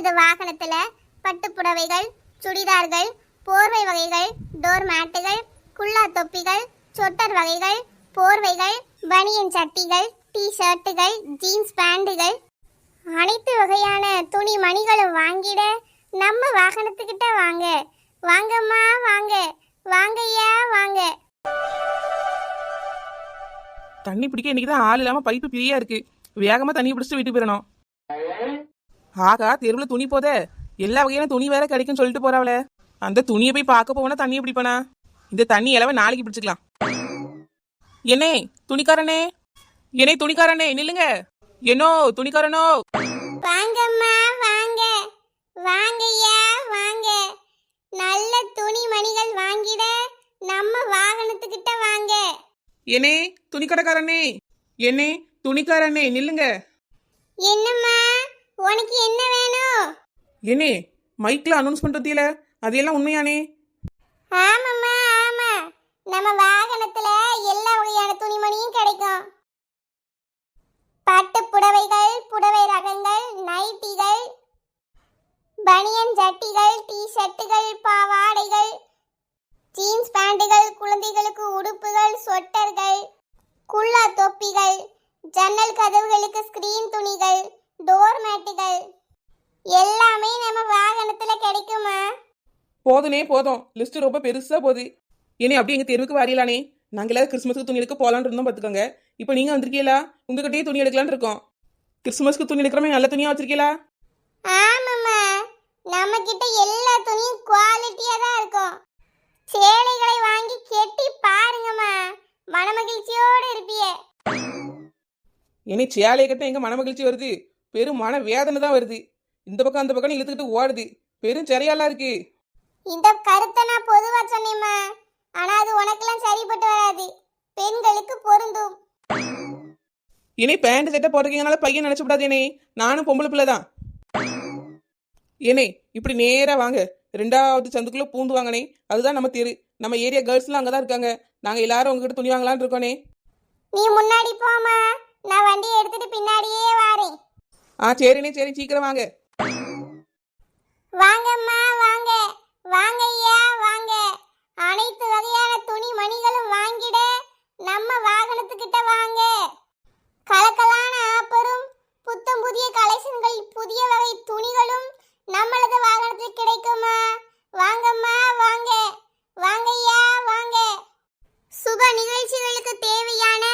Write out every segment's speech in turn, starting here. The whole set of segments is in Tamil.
அவர்களது வாகனத்துல பட்டு புடவைகள் சுடிதார்கள் போர்வை வகைகள் டோர் மேட்டுகள் குல்லா தொப்பிகள் சொட்டர் வகைகள் போர்வைகள் பனியன் சட்டிகள் டி ஷர்ட்டுகள் ஜீன்ஸ் பேண்டுகள். அனைத்து வகையான துணி மணிகளும் வாங்கிட நம்ம வாகனத்துக்கிட்ட வாங்க. வாங்கம்மா வாங்க. வாங்கய்யா வாங்க. தண்ணி பிடிக்க இன்னைக்கு தான் ஆள் இல்லாம பைப்பு பிரியா இருக்கு. வேகமாக தண்ணி பிடிச்சிட்டு வீட்டுக்கு போயிடணும். ஆகா தெருவில் துணி போதே. எல்லா வகையான துணி வேற கிடைக்கும்னு சொல்லிட்டு போறாவளே. அந்த துணியை போய் பார்க்க போனா தண்ணியை பிடிப்பனா? இந்த தண்ணி இலவ நாளைக்கு பிடிச்சிக்கலாம். என்னே துணிக்காரனே? என்னே துணிக்காரனே நில்லுங்க. என்னோ துணிக்காரனோ? வாங்கம்மா வாங்க. வாங்கய்யா வாங்க. நல்ல துணி மணிகள் வாங்கிட நம்ம வாகனத்துக்கிட்ட வாங்க. என்னே துணிக்கடைக்காரனே? என்னே துணிக்காரனே நில்லுங்க. என்னம்மா உனக்கு என்ன வேணும்? என்னே மைக்ல அனௌன்ஸ் பண்றதில்ல அதையெல்லாம் உண்மையானே? ஆமாம்மா ஆமா. நம்ம வாகனத்துல எல்லா வகையான துணிமணியும் கிடைக்கும். பட்டு புடவைகள் புடவை ரகங்கள் நைட்டிகள் பனியன் ஜட்டிகள் டி ஷர்ட்டுகள் பாவாடைகள் ஜீன்ஸ் பேண்டுகள் குழந்தைகளுக்கு உடுப்புகள் சொட்டர்கள் குல்லா தொப்பிகள் ஜன்னல் கதவுகளுக்கு ஸ்கிரீன் துணிகள் டோர் மேட்டுகள் எல்லாமே நம்ம வாகனத்துல கிடைக்குமா? போதுனே போதும். லிஸ்ட் ரொம்ப பெருசா போகுது. ஏனே அப்படி எங்க தெருவுக்கு வரையலானே நாங்க எல்லாரும் கிறிஸ்மஸ்க்கு துணி எடுக்க போலான்னு இருந்தோம் பாத்துக்கோங்க இப்போ நீங்க வந்திருக்கீங்களா? உங்ககிட்டயே துணி எடுக்கலாம்னு இருக்கோம். கிறிஸ்மஸ்க்கு துணி எடுக்கிறமே நல்ல துணியா வச்சிருக்கீங்களா? ஆமாம்மா. நம்ம கிட்ட எல்லா துணியும் குவாலிட்டியா தான் இருக்கும். சேலைகளை வாங்கி கெட்டி பாருங்கம்மா. மனமகிழ்ச்சியோடு இருப்பியே. ஏனே சேலையை கட்ட எங்க மன மகிழ்ச்சி வருது? பெரும் மன வேதனை தான் வருது. இந்த பக்கம் அந்த பக்கம் இழுத்துக்கிட்டு ஓடுது. பெரும் சிறையாலாம் இருக்கு. இந்த கருத்தை நான் பொதுவா சொன்னேம்மா. ஆனா அது உனக்கெல்லாம் சரிப்பட்டு வராது. பெண்களுக்கு பொருந்தும். இனி பேண்ட் சட்டை போட்டிருக்கீங்கனால பையன் நினைச்சு விடாதேனே. நானும் பொம்பளை பிள்ளை தான். ஏனே இப்படி நேரா வாங்க. ரெண்டாவது சந்துக்குள்ள பூந்து வாங்கனே. அதுதான் நம்ம தெரு. நம்ம ஏரியா கேர்ள்ஸ்லாம் அங்கே தான் இருக்காங்க. நாங்கள் எல்லாரும் உங்ககிட்ட துணி வாங்கலாம்னு இருக்கோனே. நீ முன்னாடி போமா நான் வண்டியை எடுத்துட்டு பின்னாடியே வாரேன். ஆ சரிண்ணே சரி சீக்கிரம் வாங்க. வாங்கம்மா வாங்க வாங்க ஐயா வாங்க அனைத்து வகையான துணி மணிகளும் வாங்கிட நம்ம வாகனத்துக்கிட்ட வாங்க கலக்கலான ஆப்பரும் புத்தம் புதிய கலெக்ஷன்கள் புதிய வகை துணிகளும் நம்மளது வாகனத்தில் கிடைக்குமா வாங்கம்மா வாங்க வாங்க ஐயா வாங்க சுப நிகழ்ச்சிகளுக்கு தேவையான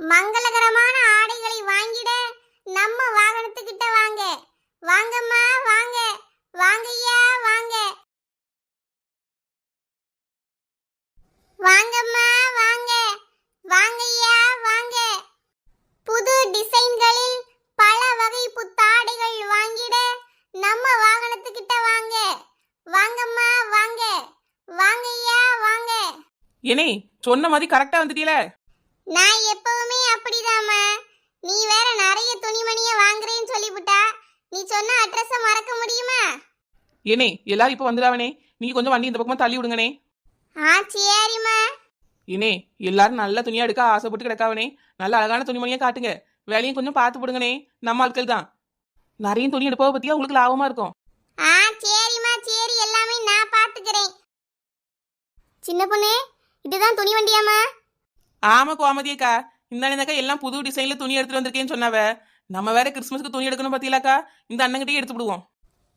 மங்களகரமான ஆடைகளை வாங்கிட நம்ம வாகனத்துக்கிட்ட வாங்க வாங்கம்மா வாங்க வாங்கய்யா வாங்க வாங்கம்மா வாங்க வாங்கய்யா வாங்க புது டிசைன்களில் பல வகை புத்தாடைகள் வாங்கிட நம்ம வாகனத்துக்கிட்ட வாங்க வாங்கம்மா வாங்க வாங்கய்யா வாங்க ஏனே சொன்ன மாதிரி கரெக்டாக வந்துட்டீல நான் எப்பவுமே அப்படிதாம்மா. நீ வேற நிறைய துணிமணிய வாங்குறேன்னு சொல்லிவிட்டா. நீ சொன்ன அட்ரஸ மறக்க முடியுமா? ஏனே எல்லாரும் இப்போ வந்துடாவனே. நீங்கள் கொஞ்சம் வண்டி இந்த பக்கமாக தள்ளி விடுங்கண்ணே ஆ சரிம்மா. ஏனே எல்லாரும் நல்ல துணியா எடுக்க ஆசைப்பட்டு கிடக்காவனே. நல்ல அழகான துணிமணியா காட்டுங்க. வேலையும் கொஞ்சம் பார்த்து போடுங்கண்ணே நம்ம ஆட்கள் தான். நிறைய துணி எடுப்பதை பத்தியா உங்களுக்கு லாபமா இருக்கும். ஆ சரிம்மா சரி. எல்லாமே நான் பாத்துக்கிறேன் சின்ன பொண்ணு இதுதான் துணி வண்டியாம்மா? ஆமா கோமதியக்கா இந்த அக்கா எல்லாம் புது டிசைன்ல துணி எடுத்துட்டு வந்திருக்கேன்னு சொன்னாவ. நம்ம வேற கிறிஸ்மஸ்க்கு துணி எடுக்கணும் பாத்தீங்களாக்கா? இந்த அண்ணங்கிட்டே எடுத்து விடுவோம்.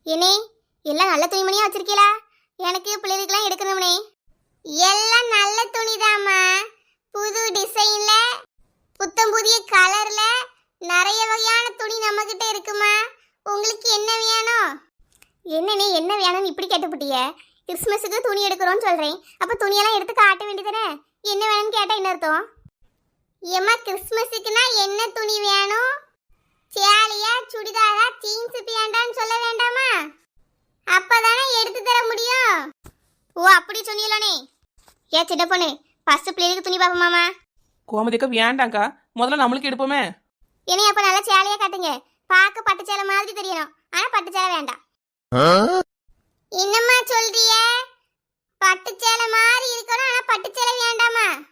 என்னே எல்லாம் நல்ல துணிமணியா வச்சிருக்கீங்களா எனக்கு பிள்ளைகளுக்கெல்லாம் எடுக்கணும்னே. எல்லாம் நல்ல துணிதாம்மா. புது டிசைன்ல புத்தம் புதிய கலர்ல நிறைய வகையான துணி நம்ம கிட்ட இருக்குமா? உங்களுக்கு என்ன வேணும்? என்னண்ணே என்ன வேணும்னு இப்படி கேட்டுப்புட்டிய? கிறிஸ்மஸுக்கு துணி எடுக்கிறோம்னு சொல்றேன். அப்ப துணியெல்லாம் எடுத்து காட்ட வேண்டியதானே என்ன வேணும்னு கேட்டா என்ன அர்த்தம்? ஏம்மா கிறிஸ்மஸுக்குனா என்ன துணி வேணும்? சேலையா சுடிதாரா ஜீன்ஸ் பேண்டான்னு சொல்ல வேண்டாமா? அப்பதானே எடுத்து தர முடியும். ஓ அப்படி சொன்னீங்களே ஏ சின்ன பொண்ணு ஃபர்ஸ்ட் பிள்ளைகளுக்கு துணி பாப்போமாமா கோமதிக்கா வேண்டாங்க்கா முதல்ல நம்மளுக்கு எடுப்போமே. என்னைய அப்ப நல்லா சேலையா காட்டுங்க. பார்க்க பட்டு சேலை மாதிரி தெரியணும். ஆனா பட்டு சேலை வேண்டாம் என்னம்மா சொல்றிய? பட்டு சேலை மாதிரி இருக்கணும் ஆனா பட்டு சேலை வேண்டாமா?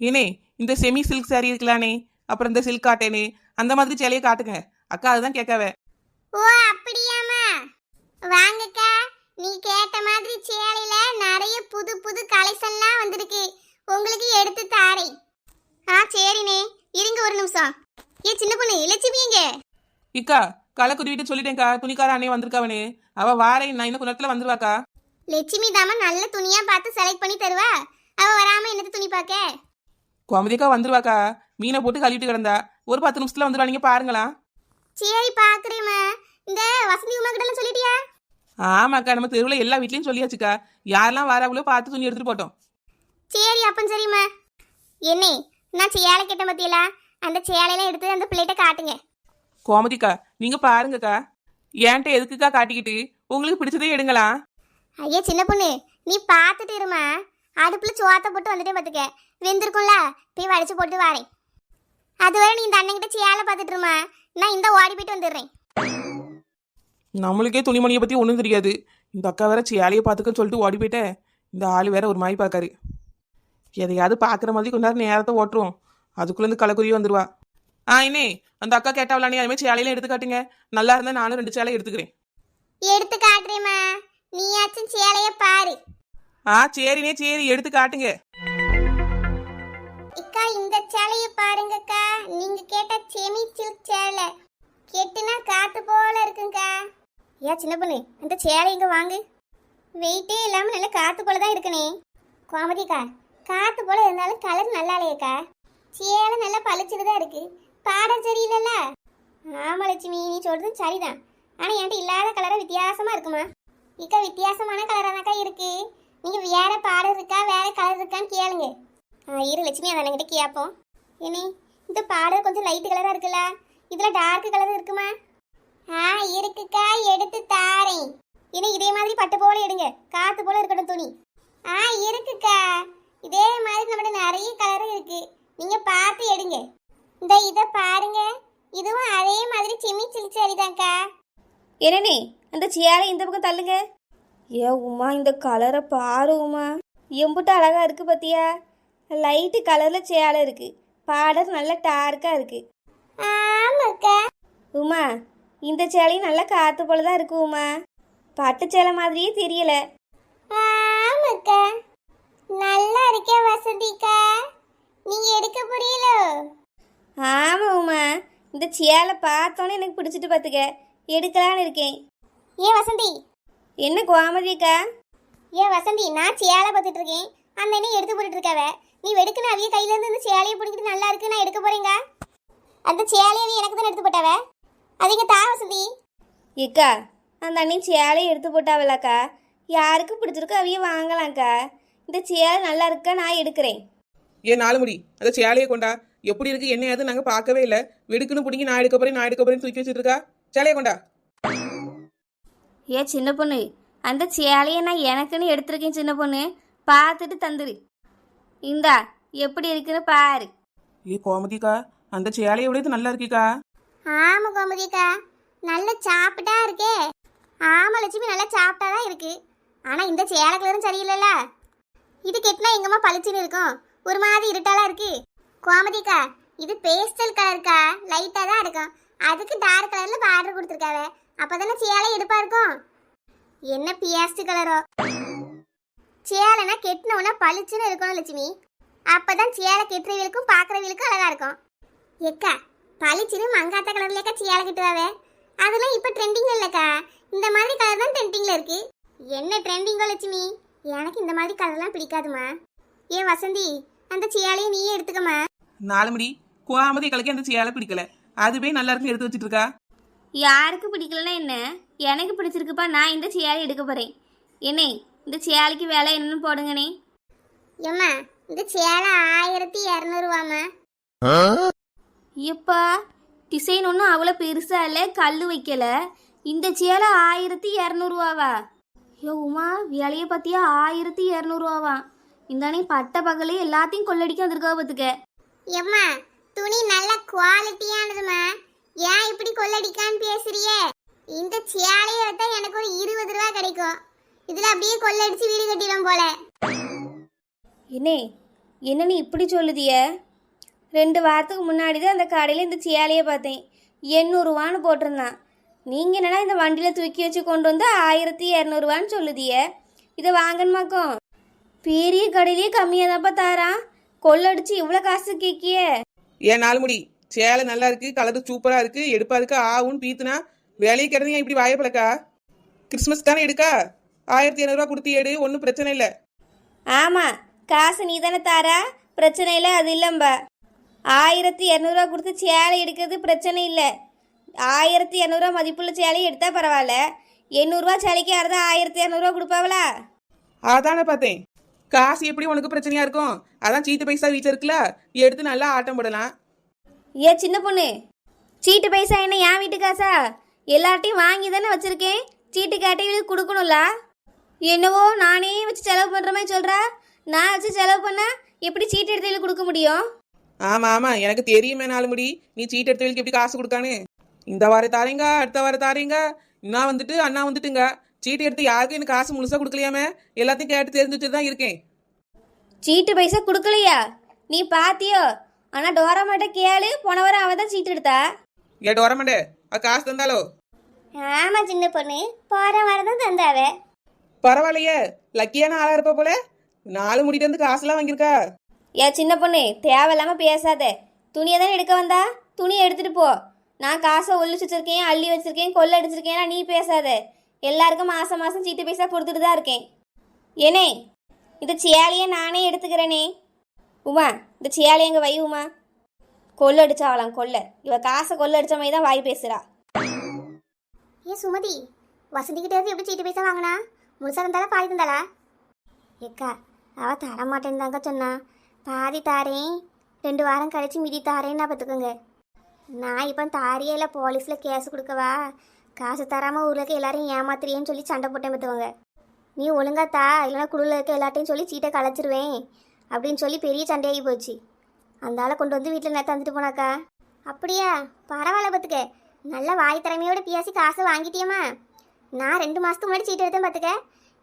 ஏனே இந்த செமி சில்க் saree இருக்கலானே அப்புறம் இந்த சில்க் காட்டனே அந்த மாதிரி சேலையை காட்டுங்க. அக்கா அதுதான் கேட்காவ. ஓ அப்படியாம்மா. வாங்கக்கா நீ கேட்ட மாதிரி சேலையில நிறைய புது புது கலெக்ஷன்லாம் வந்திருக்கு. உங்களுக்கு எடுத்து தாரேன். ஆ சரிண்ணே. இருங்க ஒரு நிமிஷம். ஏ சின்ன பொண்ணு லட்சுமி எங்க? இக்கா கலக்குருவிட்டு சொல்லிட்டேன்க்கா. துணிக்கார அண்ணே வந்திருக்காவனே. அவ வாரேன். நான் இன்னும் கொஞ்ச நேரத்துல வந்துருவாக்கா. லட்சுமி தாம நல்ல துணியா பார்த்து செலக்ட் பண்ணி தருவா? அவ வராம என்னது துணி பார்க்க? கோமதிக்கா வந்துருவாக்கா. மீனை போட்டு கழுவிட்டு கிடந்தா. ஒரு பத்து நிமிஷத்துல வந்துருவா. நீங்க பாருங்களா சரி பாக்குறேம்மா இந்த வசந்தி உமா கிட்ட சொல்லிட்டியா? ஆமாக்கா. நம்ம தெருவில் எல்லா வீட்லயும் சொல்லியாச்சுக்கா. யாரெல்லாம் வாராங்களோ பார்த்து துணி எடுத்துட்டு போட்டோம். சரி அப்பன் சரிம்மா. என்னே நான் சேலை கேட்டேன் பத்தியலா அந்த சேலையெல்லாம் எடுத்து அந்த பிள்ளைகிட்ட காட்டுங்க. கோமதிக்கா நீங்க பாருங்கக்கா. ஏன்ட்ட எதுக்குக்கா காட்டிக்கிட்டு? உங்களுக்கு பிடிச்சதே எடுங்களா? ஐயா சின்ன பொண்ணு நீ பார்த்துட்டு இருமா. அடுப்புல சோத்த போட்டு வந்துட்டே பார்த்துக்க வெந்திருக்கும்ல போய் வடிச்சு போட்டு வாரேன். அதுவரை நீ இந்த அண்ணன்கிட்ட சேலை பார்த்துட்டு இருமா. நான் இந்த ஓடி போயிட்டு வந்துடுறேன். நம்மளுக்கே துணிமணியை பத்தி ஒன்றும் தெரியாது. இந்த அக்கா வேற சேலையை பார்த்துக்கன்னு சொல்லிட்டு ஓடி போயிட்டேன் இந்த ஆள் வேற ஒரு மாதிரி பார்க்காரு. எதையாவது பார்க்குற மாதிரி கொஞ்ச நேரம் நேரத்தை ஓட்டுருவோம். அதுக்குள்ள இருந்து கலக்குரிய வந்துருவா. ஆ இன்னே அந்த அக்கா கேட்டாவலானே அதுமாதிரி சேலையெல்லாம் எடுத்து காட்டுங்க நல்லா இருந்தா நானும் ரெண்டு சேலை எடுத்துக்கிறேன். எடுத்து காட்டுறேம்மா நீயாச்சும் சேலைய பாரு. ஆ சரிண்ணே சரி எடுத்து காட்டுங்க இக்கா இந்த சேலைய பாருங்கக்கா. நீங்க கேட்ட செமி சில்க் சேலை. கெட்டுனா காத்து போல இருக்குங்கக்கா ஏன் சின்ன பொண்ணு அந்த சேலை இங்க வாங்கு. வெயிட்டே இல்லாம நல்ல காத்து போல தான் இருக்குனே. கோமதிக்கா காத்து போல இருந்தாலும் கலர் நல்லா இல்லையேக்கா சேலை நல்லா பளிச்சுட்டு தான் இருக்கு. பாடம் சரியில்லைல்ல? ஆமா லட்சுமி நீ சொல்றதும் சரிதான். ஆனா என்கிட்ட இல்லாத கலரை வித்தியாசமா இருக்குமா? இக்கா வித்தியாசமான கலரானாக்கா இருக்கு. நீங்க வேற பாடம் இருக்கா வேற கலர் இருக்கான்னு கேளுங்க. ஆ, இரு லட்சுமி அதை என்கிட்ட கேட்போம் இனி இந்த பாடல் கொஞ்சம் லைட் கலரா இருக்குல்ல? இதுல டார்க் கலர் இருக்குமா? ஆ இருக்குக்கா எடுத்து தாரேன். இனி இதே மாதிரி பட்டு போல எடுங்க. காத்து போல இருக்கணும் துணி. ஆ இருக்குக்கா. இதே மாதிரி நம்மகிட்ட நிறைய கலர் இருக்கு. நீங்க பார்த்து எடுங்க. இந்த இதை பாருங்க. இதுவும் அதே மாதிரி சிம்மி சிலிச்சாரி தான்க்கா என்னனே அந்த சேலை இந்த பக்கம் தள்ளுங்க. ஏ உமா இந்த கலரை பாரு உமா. எம்புட்டு அழகா இருக்கு பாத்தியா? லைட்டு கலர்ல சேலை இருக்கு. பார்டர் நல்ல டார்க்கா இருக்கு. ஆமாக்கா. உமா இந்த சேலையும் நல்ல காத்து போல தான் இருக்கு உமா. பட்டு சேலை மாதிரியே தெரியல. ஆமாக்கா நல்லா இருக்கே வசதிக்கா நீங்க எடுக்க புரியல ஆமா உமா இந்த சேலை பார்த்தோன்னே எனக்கு பிடிச்சிட்டு பார்த்துக்க. எடுக்கலான்னு இருக்கேன். ஏ வசந்தி. என்ன கோமதிக்கா ஏ வசந்தி நான் சேலை பார்த்துட்டு இருக்கேன். அந்த என்ன எடுத்து போட்டுட்டு இருக்காவ. நீ வெடுக்குன்னு அவிய கையில இருந்து இந்த சேலையை பிடிக்கிட்டு நல்லா இருக்கு நான் எடுக்க போறேங்க. அந்த சேலையை நீ எனக்கு தான் எடுத்து போட்டாவ? அதிக தா வசந்தி. ஏக்கா அந்த அண்ணி சேலையை எடுத்து போட்டாவலக்கா யாருக்கு பிடிச்சிருக்கோ அவைய வாங்கலாம்க்கா. இந்த சேலை நல்லா இருக்கா நான் எடுக்கிறேன். ஏன் நாலு முடி. அந்த சேலையை கொண்டா. எப்படி இருக்கு? என்ன ஏது நாங்க பார்க்கவே இல்லை. வெடுக்குன்னு பிடிங்கி நான் எடுக்க போறேன் நான் எடுக்க போறேன்னு தூக்கி வச்சுட்டு இருக்கா? சேலையை கொண்டா. ஏ சின்ன பொண்ணு அந்த சேலையை நான் எனக்குன்னு எடுத்திருக்கேன் சின்ன பொண்ணு. பார்த்துட்டு தந்துரு. இந்தா எப்படி இருக்குன்னு பாரு. ஏ கோமதிக்கா அந்த சேலையை விட இது நல்லா இருக்கீக்கா. ஆமா கோமதிக்கா. நல்ல சாப்பிட்டா இருக்கே. ஆமா லட்சுமி நல்லா சாப்பிட்டா தான் இருக்கு. ஆனா இந்த சேலை கலரும் சரியில்லைல்ல. இது கெட்டினா எங்கம்மா பளிச்சுன்னு இருக்கும்? ஒரு மாதிரி இருட்டாலாம் இருக்கு? கோமதிக்கா இது பேஸ்டல் கலருக்கா லைட்டாக தான் இருக்கும் அதுக்கு டார்க் கலரில் பார்டர் கொடுத்துருக்காவ. அப்பதானே சேலை எடுப்பாக இருக்கும்? என்ன பியாஸ்ட் கலரோ சேலைனா கெட்டினவுனா பளிச்சுன்னு இருக்கணும் லட்சுமி. அப்போ தான் சேலை கெட்டுறவங்களுக்கும் பார்க்குறவங்களுக்கும் அழகாக இருக்கும். எக்கா பளிச்சுன்னு மங்காத்த கலர்லக்கா சேலை கட்டுவாவே? அதெல்லாம் இப்போ ட்ரெண்டிங் இல்லைக்கா. இந்த மாதிரி கலர் தான் ட்ரெண்டிங்கில் இருக்குது என்ன ட்ரெண்டிங்கோ லட்சுமி? எனக்கு இந்த மாதிரி கலர்லாம் பிடிக்காதுமா ஏ வசந்தி அந்த சேலையை நீயே எடுத்துக்கம்மா. நாலு மணி கோமதி கலக்கி அந்த சேலை பிடிக்கல. அதுவே நல்லா இருக்குன்னு எடுத்து வச்சிட்டு இருக்கா? யாருக்கு பிடிக்கலன்னா என்ன? எனக்கு பிடிச்சிருக்குப்பா நான் இந்த சேலை எடுக்க போகிறேன் என்னே இந்த சேலைக்கு விலை என்னன்னு போடுங்கண்ணே. ஏம்மா இந்த சேலை ஆயிரத்தி இரநூறுவாம்மா. எப்பா டிசைன் ஒன்றும் அவ்வளோ பெருசாக இல்லை கல் வைக்கல. இந்த சேலை ஆயிரத்தி இரநூறுவாவா? ஐயோ உமா விலையை பார்த்தியா ஆயிரத்தி இரநூறுவாவா? இந்தானே பட்டை பகலே எல்லாத்தையும் கொள்ளடிக்க வந்திருக்கா பார்த்துக்க எம்மா துணி நல்ல குவாலிட்டியானதுமா. ஏன் இப்படி கொள்ளடிக்கான்னு பேசுறியே? இந்த சேலையை எடுத்தா எனக்கு ஒரு இருபது ரூபா கிடைக்கும். இதுல அப்படியே கொள்ளடிச்சு வீடு கட்டிடும் போல. என்னே என்ன நீ இப்படி சொல்லுதிய? ரெண்டு வாரத்துக்கு முன்னாடி தான் அந்த கடையில் இந்த சேலையை பார்த்தேன். எண்ணூறுவான்னு போட்டிருந்தான். நீங்கள் என்னடா இந்த வண்டியில் தூக்கி வச்சு கொண்டு வந்து ஆயிரத்தி இரநூறுவான்னு சொல்லுதிய? இதை வாங்கணுமாக்கும்? பெரிய கடையிலேயே கம்மியாக தான்ப்பா தாரான். கொள்ளடிச்சு இவ்வளோ காசு கேட்கியே ஏன் நாலு முடி. சேலை நல்லா இருக்கு கலர் சூப்பரா இருக்கு எடுப்பா இருக்கு ஆவும் பீத்துனா வேலையை கிடந்து இப்படி வாயப்பழக்கா கிறிஸ்மஸ் தானே எடுக்கா? ஆயிரத்தி ஐநூறுரூவா கொடுத்து எடு ஒன்றும் பிரச்சனை இல்லை. ஆமாம் காசு நீ தானே தாரா? பிரச்சனை இல்லை அது இல்லைம்பா. ஆயிரத்தி இரநூறுவா கொடுத்து சேலை எடுக்கிறது பிரச்சனை இல்லை. ஆயிரத்தி இரநூறுவா மதிப்புள்ள சேலையை எடுத்தால் பரவாயில்ல. எண்ணூறுரூவா சேலைக்கு யாராவது ஆயிரத்தி இரநூறுவா கொடுப்பாவளா? அதானே பார்த்தேன். காசு எப்படி உனக்கு பிரச்சனையா இருக்கும்? அதான் சீட்டு பைசா வீட்டில் இருக்குல்ல எடுத்து நல்லா ஆட்டம் போடலாம். ஏ சின்ன பொண்ணு சீட்டு பைசா என்ன என் வீட்டு காசா? எல்லார்ட்டையும் வாங்கி தானே வச்சுருக்கேன். சீட்டு கேட்டையும் கொடுக்கணும்ல. என்னவோ நானே வச்சு செலவு பண்ணுற மாதிரி சொல்கிறா நான் வச்சு செலவு பண்ணால் எப்படி சீட்டு எடுத்து கொடுக்க முடியும்? ஆமா ஆமா எனக்கு தெரியுமே நாலு முடி நீ சீட் எடுத்தவங்களுக்கு எப்படி காசு கொடுக்கானு இந்த வாரம் தாரீங்க அடுத்த வாரம் தாரீங்க நான் வந்துட்டு அண்ணா வந்துட்டுங்க. சீட்டு எடுத்து யாருக்கும் எனக்கு காசு முழுசா கொடுக்கலையாமே? எல்லாத்தையும் கேட்டு தெரிஞ்சு வச்சுட்டு தான் இருக்கேன். சீட்டு பைசா கொடுக்கலையா? நீ பாத்தியோ? ஆனா டோராமாட்ட கேளு போன வாரம் அவ தான் சீட்டு எடுத்தா. ஏட்டு வரமாட்டே அது காசு தந்தாலோ? ஆமா சின்ன பொண்ணு. போற வரதான் தந்தாவே. பரவாயில்லையே லக்கியான ஆளா இருப்ப போல. நாலு முடிட்டு வந்து காசுலாம் வாங்கியிருக்கா. ஏ சின்ன பொண்ணு தேவையில்லாம பேசாத. துணியை தானே எடுக்க வந்தா? துணியை எடுத்துட்டு போ. நான் காசை ஒழிச்சு வச்சிருக்கேன் அள்ளி வச்சிருக்கேன் கொள்ள அடிச்சிருக்கேன் நீ பேசாத. எல்லாருக்கும் மாசம் மாசம் சீட்டு பைசா கொடுத்துட்டு தான் இருக்கேன். ஏனே இந்த சேலையை நானே எடுத்துக்கிறேனே. உமா இந்த சேலையை எங்கள் வை உமா. கொள்ள அடிச்சாவலாம் கொள்ள. இவ காசை கொள்ள அடிச்ச மாதிரி தான் வாய் பேசுறா. ஏ சுமதி வசந்திக்கிட்டே எப்படி சீட்டு பைசா வாங்கினா? முழுசா தந்தாளா பாதி இருந்தாளா ஏக்கா அவ தர மாட்டேன்னு சொன்னா. பாதி தாரேன் ரெண்டு வாரம் கழிச்சு மிதி தாரேன்னா பார்த்துக்கோங்க. நான் இப்போ தாரியே இல்லை போலீஸில் கேஸ் கொடுக்கவா? காசு தராமல் ஊரில் இருக்க எல்லாரையும் ஏமாத்துறியேன்னு சொல்லி சண்டை போட்டேன் பார்த்துக்கோங்க. நீ ஒழுங்கா தா இல்லைன்னா குழுவில் இருக்க எல்லாத்தையும் சொல்லி சீட்டை கலைச்சிருவேன் அப்படின்னு சொல்லி பெரிய சண்டையாகி போச்சு. அந்த ஆளை கொண்டு வந்து வீட்டில் நேற்று தந்துட்டு போனாக்கா? அப்படியா? பரவாயில்ல பார்த்துக்க. நல்ல வாய் திறமையோட பேசி காசை வாங்கிட்டியம்மா. நான் ரெண்டு மாதத்துக்கு முன்னாடி சீட்டு எடுத்தேன் பார்த்துக்க.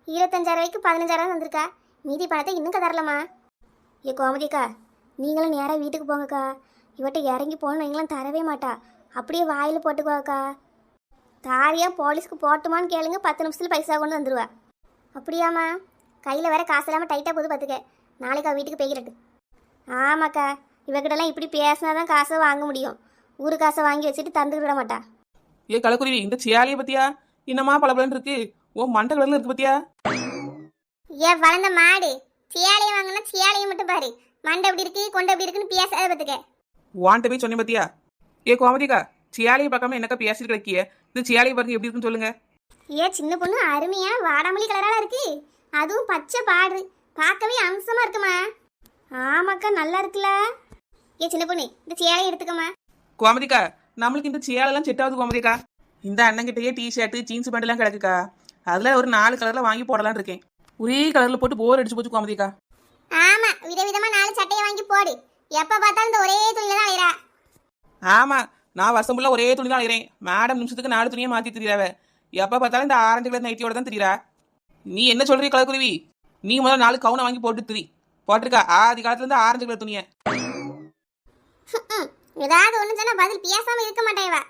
இருபத்தஞ்சாயிரூவாய்க்கு பதினஞ்சாயிரம் வந்திருக்கா மீதி பணத்தை இன்னும் தரலம்மா. ஏ கோமதிக்கா நீங்களும் நேராக வீட்டுக்கு போங்கக்கா. இவட்ட இறங்கி போகணும் நீங்களும் தரவே மாட்டா. அப்படியே வாயில் போட்டுக்குவாக்கா தாரியா போலீஸ்க்கு போட்டுமான்னு கேளுங்க பத்து நிமிஷத்தில் பைசா கொண்டு வந்துடுவா அப்படியாம்மா? கையில் வேற காசு இல்லாமல் டைட்டாக போது பார்த்துக்க நாளைக்கு அவ வீட்டுக்கு போய்கிறட்டு ஆமாக்கா இவகிட்டலாம் இப்படி பேசினா தான் காசை வாங்க முடியும். ஊரு காசை வாங்கி வச்சுட்டு தந்துட்டு விட மாட்டா. ஏ கலக்குருவி இந்த சேலையை பத்தியா? என்னமா பளபளன்னு இருக்கு? ஓ மண்டை கலர்ல இருக்கு பத்தியா? ஏன் வளர்ந்த மாடு. சியாலையை வாங்கினா சியாலையை மட்டும் பாரு. மண்டை எப்படி இருக்கு கொண்டை எப்படி இருக்குன்னு பேசாத பார்த்துக்க வான்ட்ட போய் சொன்னேன் பத்தியா? ஏ கோமதிக்கா சேலையை பார்க்காம என்னக்கா பேசிட்டு கிடக்கிய? இந்த சேலையை பாருங்க எப்படி இருக்குன்னு சொல்லுங்க. ஏ சின்ன பொண்ணு அருமையா வாடாமல்லி கலரால இருக்கு. அதுவும் பச்சை பாடு பார்க்கவே அம்சமா இருக்குமா? ஆமாக்கா நல்லா இருக்குல்ல. ஏ சின்ன பொண்ணு இந்த சேலையை எடுத்துக்கம்மா. கோமதிக்கா நம்மளுக்கு இந்த சேலைலாம் செட் ஆகுது கோமதிக்கா. இந்த அண்ணங்கிட்டயே டி ஷர்ட்டு ஜீன்ஸ் பேண்ட் எல்லாம் கிடக்குக்கா. அதுல ஒரு நாலு கலர்ல வாங்கி போடலாம்னு இருக்கேன். ஒரே கலர்ல போட்டு போர் அடிச்சு போச்சு கோமதிக்கா. ஆமா விதவிதமா நாலு சட்டையை வாங்கி போடு. எப்ப பார்த்தாலும் இந்த ஒரே துணியில தான் அலையிறா. ஆமா நான் வருஷம் ஃபுல்லாக ஒரே துணி தான் அலைகிறேன் மேடம் நிமிஷத்துக்கு நாலு துணியை மாற்றி திரியாவ எப்போ பார்த்தாலும் இந்த ஆரஞ்சு கலர் நைட்டியோட தான் திரியா நீ என்ன சொல்கிறீ கலக்குருவி நீ முதல்ல நாலு கவுனை வாங்கி போட்டு திரி. போட்டிருக்கா. ஆதி காலத்துலேருந்து ஆரஞ்சு கலர் துணியை. ஏதாவது ஒன்று சொன்னா பதில் பேசாமல் இருக்க மாட்டேவா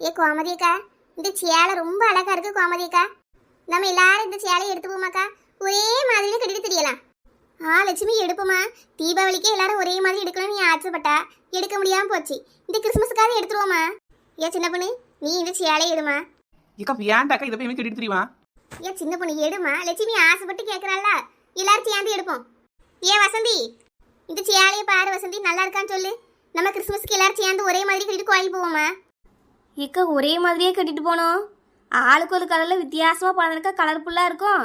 ஏ கோமதியக்கா இந்த சேலை ரொம்ப அழகாக இருக்கு கோமதியக்கா நம்ம எல்லாரும் இந்த சேலையை எடுத்து போமாக்கா. ஒரே மாதிரி கட்டிட்டு தெரியலாம். ஆ லட்சுமி எடுப்போமா தீபாவளிக்கு எல்லாரும் ஒரே மாதிரி எடுக்கணும்னு நீ ஆசைப்பட்டா எடுக்க முடியாம போச்சு. இந்த கிறிஸ்மஸுக்காக எடுத்துருவோமா ஏன் சின்ன பொண்ணு? நீ இந்த சேலை எடுமா. ஏக்கா வேண்டாக்கா இதை போய் கட்டிட்டு தெரியுமா ஏன் சின்ன பொண்ணு எடுமா. லட்சுமி ஆசைப்பட்டு கேட்கறாள்ல எல்லாரும் சேர்ந்து எடுப்போம். ஏன் வசந்தி. இந்த சேலையை பாரு வசந்தி. நல்லா இருக்கான்னு சொல்லு. நம்ம கிறிஸ்மஸ்க்கு எல்லாரும் சேர்ந்து ஒரே மாதிரி கட்டிட்டு கோயில் போவோமா இக்கா ஒரே மாதிரியே கட்டிட்டு போனோம். ஆளுக்கு ஒரு கலரில் வித்தியாசமாக போனதுக்கா கலர்ஃபுல்லாக இருக்கும்.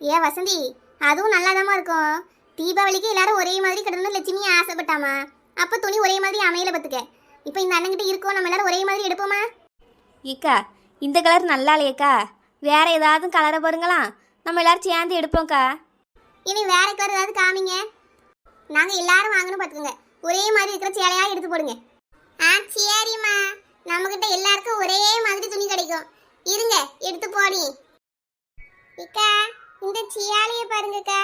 ஏன் வசந்தி. அதுவும் நல்லாதாம்மா இருக்கும். தீபாவளிக்கு எல்லாரும் ஒரே மாதிரி கட்டணும்னு லட்சுமி ஆசைப்பட்டாமா அப்போ துணி ஒரே மாதிரி அமையல பத்துக்க. இப்போ இந்த அண்ணன்கிட்ட இருக்கோம் நம்ம எல்லாரும் ஒரே மாதிரி எடுப்போமா? இக்கா இந்த கலர் நல்லா இல்லையேக்கா. வேற ஏதாவது கலரை பாருங்களாம் நம்ம எல்லாரும் சேர்ந்து எடுப்போம்க்கா. இனி வேற கலர் ஏதாவது காமிங்க. நாங்க எல்லாரும் வாங்கணும் பார்த்துக்கோங்க ஒரே மாதிரி இருக்கிற சேலையா எடுத்து போடுங்க. ஆ சரிம்மா. நம்மகிட்ட எல்லாருக்கும் ஒரே மாதிரி துணி கிடைக்கும். இருங்க எடுத்து போடி. இக்கா இந்த சியாலைய பாருங்கக்கா.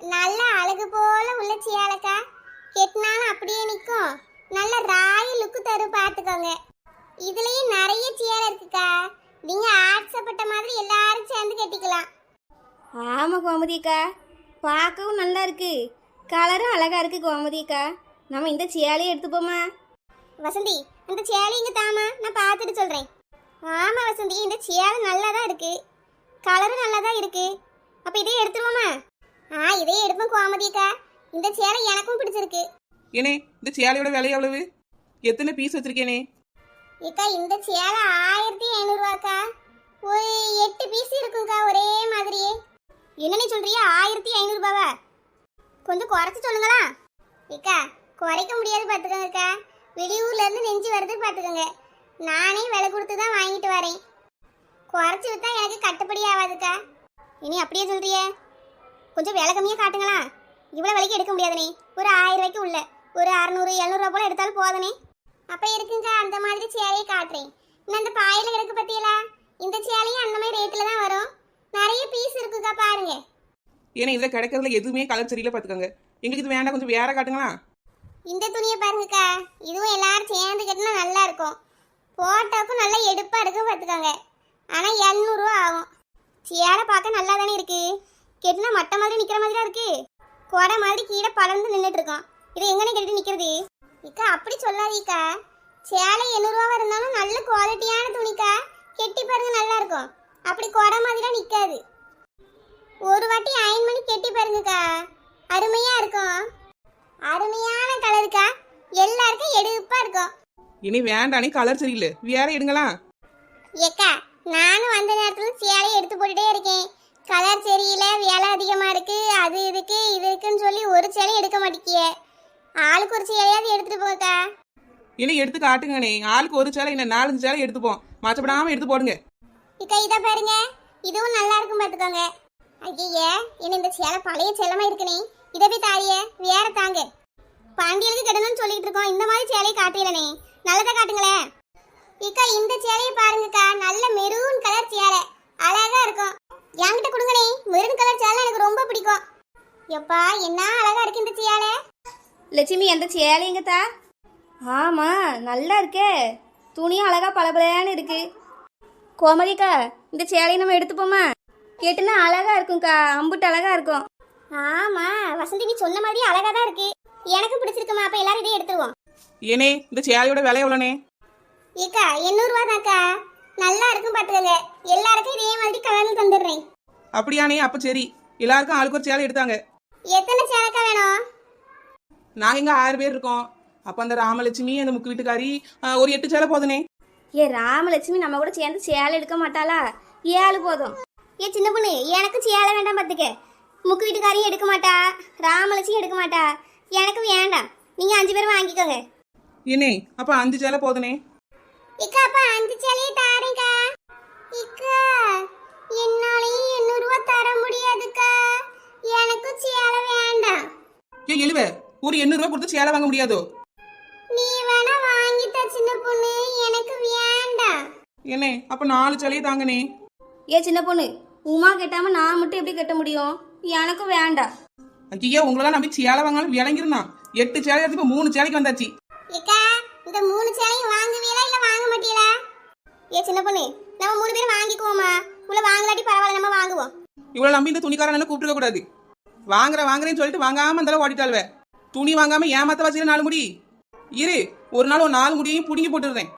நல்ல அழகு போல உள்ள சியாலக்கா. கெட்டினாலும் அப்படியே நிற்கும் நல்ல ராய லுக்கு தரும் பார்த்துக்கோங்க. இதுலயும் நிறைய சியாலை இருக்குக்கா. நீங்க ஆசைப்பட்ட மாதிரி எல்லாரும் சேர்ந்து கட்டிக்கலாம். ஆமாம் கோமதிக்கா. பார்க்கவும் நல்லா இருக்கு. கலரும் அழகா இருக்கு கோமதிக்கா. நம்ம இந்த சேலையை எடுத்துப்போமா? வசந்தி இந்த சேலை இங்க தாமா நான் பார்த்துட்டு சொல்றேன். ஆமா வசந்தி இந்த சேலை நல்லா தான் இருக்கு. கலரும் நல்லா தான் இருக்கு. அப்ப இதே எடுத்துருவோமா? ஆ இதே எடுப்போம் கோமதிக்கா இந்த சேலை எனக்கும் பிடிச்சிருக்கு. ஏனே இந்த சேலையோட விலை எவ்வளவு? எத்தனை பீஸ் வச்சிருக்கேனே? இக்கா இந்த சேலை ஆயிரத்தி ஐநூறுவாக்கா ஒரு எட்டு பீஸ் இருக்குங்கக்கா ஒரே மாதிரியே. என்ன நீ சொல்றியா ஆயிரத்தி ஐநூறுபாவா? கொஞ்சம் குறைச்சி சொல்லுங்களா? இக்கா குறைக்க முடியாது பார்த்துக்கோங்கக்கா வெளியூர்ல இருந்து நெஞ்சு வருது பார்த்துக்கோங்க நானே விலை கொடுத்து தான் வாங்கிட்டு வரேன். குறைச்சி வித்தா எனக்கு கட்டுப்படி ஆகாதுக்கா. இனி அப்படியே சொல்றியே? கொஞ்சம் விலை கம்மியாக காட்டுங்களா? இவ்வளோ விலைக்கு எடுக்க முடியாதுனே. ஒரு ஆயிரம் ரூபாய்க்கு உள்ள ஒரு அறநூறு எழுநூறுவா போல எடுத்தாலும் போதனே. அப்ப இருக்குங்க அந்த மாதிரி சேலையை காட்டுறேன்? இன்னும் அந்த பாயில கிடக்கு பத்தியலா? இந்த சேலையும் அந்த மாதிரி ரேட்ல தான் வரும். நிறைய பீஸ் இருக்குக்கா பாருங்க. ஏன்னா இதில் கிடைக்கிறதுல எதுவுமே கலர் சரியில்லை பார்த்துக்கோங்க. எங்களுக்கு இது வேண்டாம் கொஞ்சம் வேற காட்டுங்களா? இந்த துணியை பாருங்கக்கா. இதுவும் எல்லாரும் சேர்ந்து கட்டினா நல்லா இருக்கும். போட்டோக்கும் நல்லா எடுப்பா இருக்கும் பார்த்துக்கோங்க. ஆனா எழுநூறுவா ஆகும். சேலை பார்க்க நல்லா தானே இருக்கு? கெட்டினா மட்ட மாதிரி நிக்கிற மாதிரி தான் இருக்கு? கொடை மாதிரி கீழே பறந்து நின்றுட்டு இருக்கோம் இதை எங்கனே கட்டி நிக்கிறது? இக்கா அப்படி சொல்லாதீக்கா. சேலை எண்ணூறுவா இருந்தாலும் நல்ல குவாலிட்டியான துணிக்கா? கெட்டி பாருங்க நல்லா இருக்கும். அப்படி கொடை மாதிரிலாம் நிக்காது. ஒரு வாட்டி அயன் பண்ணி கெட்டி பாருங்கக்கா. அருமையா இருக்கும். அருமையான கலருக்கா? எல்லாருக்கும் எடுப்பா இருக்கும். இனி வேண்டானே கலர் சரியில்லை. வேற எடுங்களா? ஏக்கா நானும் வந்த நேரத்துல சேலையை எடுத்து போட்டுட்டே இருக்கேன். கலர் சரியில்லை விலை அதிகமா இருக்கு அது இருக்கு இது இருக்குன்னு சொல்லி ஒரு சேலையும் எடுக்க மாட்டேங்கிய ஆளுக்கு ஒரு சேலையாவது எடுத்துட்டு போங்கக்கா இனி எடுத்து காட்டுங்கண்ணே. ஆளுக்கு ஒரு சேலை என்ன நாலஞ்சு சேலை எடுத்துப்போம். மச்சப்படாம எடுத்து போடுங்க. இக்கா இதை பாருங்க. இதுவும் நல்லா இருக்கும் பார்த்துக்கோங்க ஐயே என்ன இந்த சேலை பழைய சேலமா இருக்குனே. இதை போய் தாரிய வேற தாங்க. பாண்டியலுக்கு கிடணும்னு சொல்லிட்டு இருக்கோம். இந்த மாதிரி சேலையை காட்டிடனே நல்லதா காட்டுங்களேன். இக்கா இந்த சேலையை பாருங்கக்கா. நல்ல மெரூன் கலர் சேலை. அழகா இருக்கும். என்கிட்ட கொடுங்கனே. மெரூன் கலர் சேலை எனக்கு ரொம்ப பிடிக்கும். எப்பா என்ன அழகா இருக்கு இந்த சேலை? லட்சுமி அந்த சேலைங்கத்தா? ஆமாம் நல்லா இருக்கே. துணியும் அழகா பளபளன்னு இருக்கு. கோமதிக்கா இந்த சேலையை நம்ம எடுத்துப்போமா? கேட்டுனா அழகா இருக்கும்க்கா. அம்புட்டு அழகா இருக்கும். ஆமா வசந்தி நீ சொன்ன மாதிரி அழகா தான் இருக்கு. எனக்கு பிடிச்சிருக்குமா? அப்ப எல்லாரும் இதே எடுத்துருவோம். ஏனே இந்த சேலையோட விலை எவ்வளோனே? ஏக்கா எண்ணூறுவா தாக்கா நல்லா இருக்கும் பாத்துக்கங்க எல்லாருக்கும் இதே மாதிரி கலர்ல தந்துடுறேன். அப்படியானே அப்போ சரி. எல்லாருக்கும் ஆளுக்கு ஒரு சேலை எடுத்தாங்க. எத்தனை சேலைக்கா வேணும்? நாங்கள் இங்கே ஆறு பேர் இருக்கோம். அப்போ அந்த ராமலட்சுமி அந்த முக்கு வீட்டுக்காரி ஒரு எட்டு சேலை போதுனே ஏ ராமலட்சுமி நம்ம கூட சேர்ந்து சேலை எடுக்க மாட்டாளா? ஏழு போதும். ஏ சின்ன பொண்ணு எனக்கு சேலை வேண்டாம் பாத்துக்க முக்கு வீட்டுக்காரியும் எடுக்க மாட்டா ராமலட்சுமி எடுக்க மாட்டா. எனக்கு வேண்டாம். நீங்க அஞ்சு பேரும் வாங்கிக்கோங்க. ஏனே அப்போ அஞ்சு சேலை போதுனே இக்கா அப்ப அஞ்சு சேலையை தாரேக்கா இக்கா என்னாலையும் எண்ணூறு தர முடியாதுக்கா. எனக்கும் சேலை வேண்டாம். ஏ எழுவ ஒரு எண்ணூறுரூவா கொடுத்து சேலை வாங்க முடியாதோ? நீ வேணா வாங்கிட்ட சின்ன பொண்ணு. எனக்கு வேண்டாம். ஏனே அப்போ நாலு சேலையை தாங்கனே. ஏ சின்ன பொண்ணு உமா கட்டாம நான் மட்டும் எப்படி கட்ட முடியும்? எனக்கும் வேண்டாம். ஐயா உங்களெல்லாம் நம்பி சேலை வாங்கலாம் விளங்கிருந்தான். எட்டு சேலை எடுத்து இப்போ மூணு சேலைக்கு வந்தாச்சு. ஏக்கா இந்த மூணு சேலையும் வாங்குவீங்களா இல்ல வாங்க மாட்டீங்களா ஏ சின்ன பொண்ணு நம்ம மூணு பேரும் வாங்கிக்குவோமா உள்ள வாங்கலாட்டி பரவாயில்ல நம்ம வாங்குவோம். இவ்வளோ நம்பி இந்த துணிக்காரன் கூப்பிட்டுக்க கூடாது? வாங்குற வாங்குறேன்னு சொல்லிட்டு வாங்காம அந்த ஓடிட்டாள்வே. துணி வாங்காம ஏமாத்த வச்சுக்கிற நாலு முடி. இரு ஒரு நாள் ஒரு நாலு முடியையும் பிடிங்கி போட்டுருந்தேன்